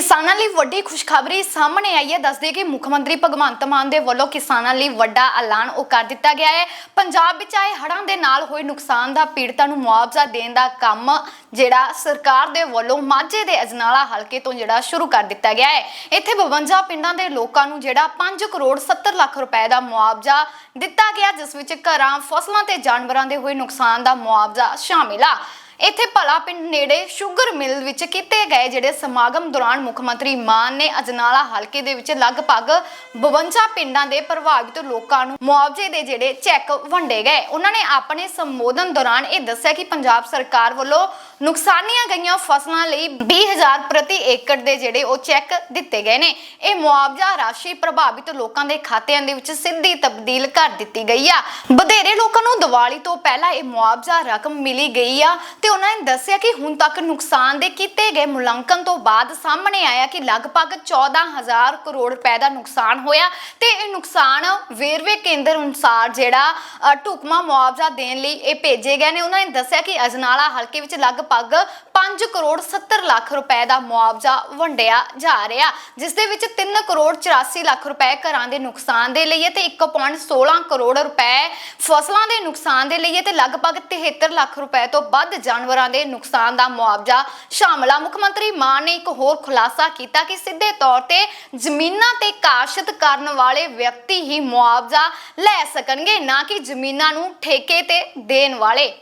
ਕਿਸਾਨਾਂ ਲਈ ਵੱਡੀ ਖੁਸ਼ਖਬਰੀ ਸਾਹਮਣੇ ਆਈ ਹੈ। ਦੱਸਦੇ ਕਿ ਮੁੱਖ ਮੰਤਰੀ ਭਗਵੰਤ ਮਾਨ ਦੇ ਵੱਲੋਂ ਕਿਸਾਨਾਂ ਲਈ ਵੱਡਾ ਐਲਾਨ ਉਹ ਕਰ ਦਿੱਤਾ ਗਿਆ ਹੈ। ਪੰਜਾਬ ਵਿੱਚ ਆਏ ਹੜ੍ਹਾਂ ਦੇ ਨਾਲ ਹੋਏ ਨੁਕਸਾਨ ਦਾ ਪੀੜਤਾਂ ਨੂੰ ਮੁਆਵਜ਼ਾ ਦੇਣ ਦਾ ਕੰਮ ਜਿਹੜਾ ਸਰਕਾਰ ਦੇ ਵੱਲੋਂ ਮਾਝੇ ਦੇ ਅਜਨਾਲਾ ਹਲਕੇ ਤੋਂ ਜਿਹੜਾ ਸ਼ੁਰੂ ਕਰ ਦਿੱਤਾ ਗਿਆ ਹੈ। ਇੱਥੇ 52 ਪਿੰਡਾਂ ਦੇ ਲੋਕਾਂ ਨੂੰ ਜਿਹੜਾ 5 ਕਰੋੜ 70 ਲੱਖ ਰੁਪਏ ਦਾ ਮੁਆਵਜ਼ਾ ਦਿੱਤਾ ਗਿਆ, ਜਿਸ ਵਿੱਚ ਘਰਾਂ, ਫਸਲਾਂ ਤੇ ਜਾਨਵਰਾਂ ਦੇ ਹੋਏ ਨੁਕਸਾਨ ਦਾ ਮੁਆਵਜ਼ਾ ਸ਼ਾਮਿਲ ਆ। ਇੱਥੇ ਭਲਾ ਪਿੰਡ ਨੇੜੇ ਸ਼ੂਗਰ ਮਿਲ ਵਿੱਚ ਕੀਤੇ ਗਏ ਜਿਹੜੇ ਸਮਾਗਮ ਦੌਰਾਨ ਮੁੱਖ ਮੰਤਰੀ ਮਾਨ ਨੇ ਅਜਨਾਲਾ ਹਲਕੇ ਦੇ ਵਿੱਚ ਲਗਭਗ 52 ਪਿੰਡਾਂ ਦੇ ਪ੍ਰਭਾਵਿਤ ਲੋਕਾਂ ਨੂੰ ਮੁਆਵਜ਼ੇ ਦੇ ਜਿਹੜੇ ਚੈੱਕ ਵੰਡੇ ਗਏ। ਉਹਨਾਂ ਨੇ ਆਪਣੇ ਸੰਬੋਧਨ ਦੌਰਾਨ ਇਹ ਦੱਸਿਆ ਕਿ ਪੰਜਾਬ ਸਰਕਾਰ ਵੱਲੋਂ ਨੁਕਸਾਨੀਆਂ ਗਈਆਂ ਫਸਲਾਂ ਲਈ 20000 ਪ੍ਰਤੀ ਏਕੜ ਦੇ ਜਿਹੜੇ ਉਹ ਚੈੱਕ ਦਿੱਤੇ ਗਏ ਨੇ। ਇਹ ਮੁਆਵਜ਼ਾ ਰਾਸ਼ੀ ਪ੍ਰਭਾਵਿਤ ਲੋਕਾਂ ਦੇ ਖਾਤਿਆਂ ਦੇ ਵਿੱਚ ਸਿੱਧੀ ਤਬਦੀਲ ਕਰ ਦਿੱਤੀ ਗਈ ਆ। ਵਧੇਰੇ ਲੋਕਾਂ ਨੂੰ ਦੀਵਾਲੀ ਤੋਂ ਪਹਿਲਾਂ ਇਹ ਮੁਆਵਜ਼ਾ ਰਕਮ ਮਿਲੀ ਗਈ ਆ ਤੇ ਉਹਨਾਂ ਨੇ ਦੱਸਿਆ ਕਿ ਹੁਣ ਤੱਕ ਨੁਕਸਾਨ ਦੇ ਕੀਤੇ ਗਏ ਮੁਲਾਂਕਣ ਤੋਂ ਬਾਅਦ ਸਾਹਮਣੇ ਆਇਆ ਕਿ ਲਗਭਗ 14000 ਕਰੋੜ ਰੁਪਏ ਦਾ ਨੁਕਸਾਨ ਹੋਇਆ ਤੇ ਇਹ ਨੁਕਸਾਨ ਵੇਰਵੇ ਕੇਂਦਰ ਅਨੁਸਾਰ ਜਿਹੜਾ ਅ, ਢੁਕਵਾਂ ਮੁਆਵਜ਼ਾ ਦੇਣ ਲਈ ਇਹ ਭੇਜੇ ਗਏ ਨੇ। ਉਹਨਾਂ ਨੇ ਦੱਸਿਆ ਕਿ ਅਜਨਾਲਾ ਹਲਕੇ ਵਿੱਚ ਲਗਭਗ 5 ਕਰੋੜ 70 ਲੱਖ ਰੁਪਏ ਦਾ ਮੁਆਵਜ਼ਾ ਵੰਡਿਆ ਜਾ ਰਿਹਾ ਜਿਸ ਦੇ ਵਿੱਚ 3 ਕਰੋੜ 84 ਲੱਖ ਰੁਪਏ ਘਰਾਂ ਦੇ ਨੁਕਸਾਨ ਦੇ ਲਈ ਤੇ 1.16 ਕਰੋੜ ਰੁਪਏ ਫਸਲਾਂ ਦੇ ਨੁਕਸਾਨ ਦੇ ਲਈ ਤੇ ਲਗਭਗ 73 ਲੱਖ ਰੁਪਏ ਤੋਂ ਵੱਧ ਜਾਨਵਰਾਂ ਦੇ ਨੁਕਸਾਨ ਦਾ ਮੁਆਵਜ਼ਾ ਸ਼ਾਮਲ ਆ। ਮੁੱਖ ਮੰਤਰੀ ਮਾਨ ਨੇ ਇੱਕ ਹੋਰ ਖੁਲਾਸਾ ਕੀਤਾ ਕਿ ਸਿੱਧੇ ਤੌਰ ਤੇ ਜ਼ਮੀਨਾਂ ਤੇ ਕਾਸ਼ਤ ਕਰਨ ਵਾਲੇ ਵਿਅਕਤੀ ਹੀ ਮੁਆਵਜ਼ਾ ਲੈ ਸਕਣਗੇ, ਨਾ ਕਿ ਜ਼ਮੀਨਾਂ ਨੂੰ ਠੇਕੇ ਤੇ ਦੇਣ ਵਾਲੇ।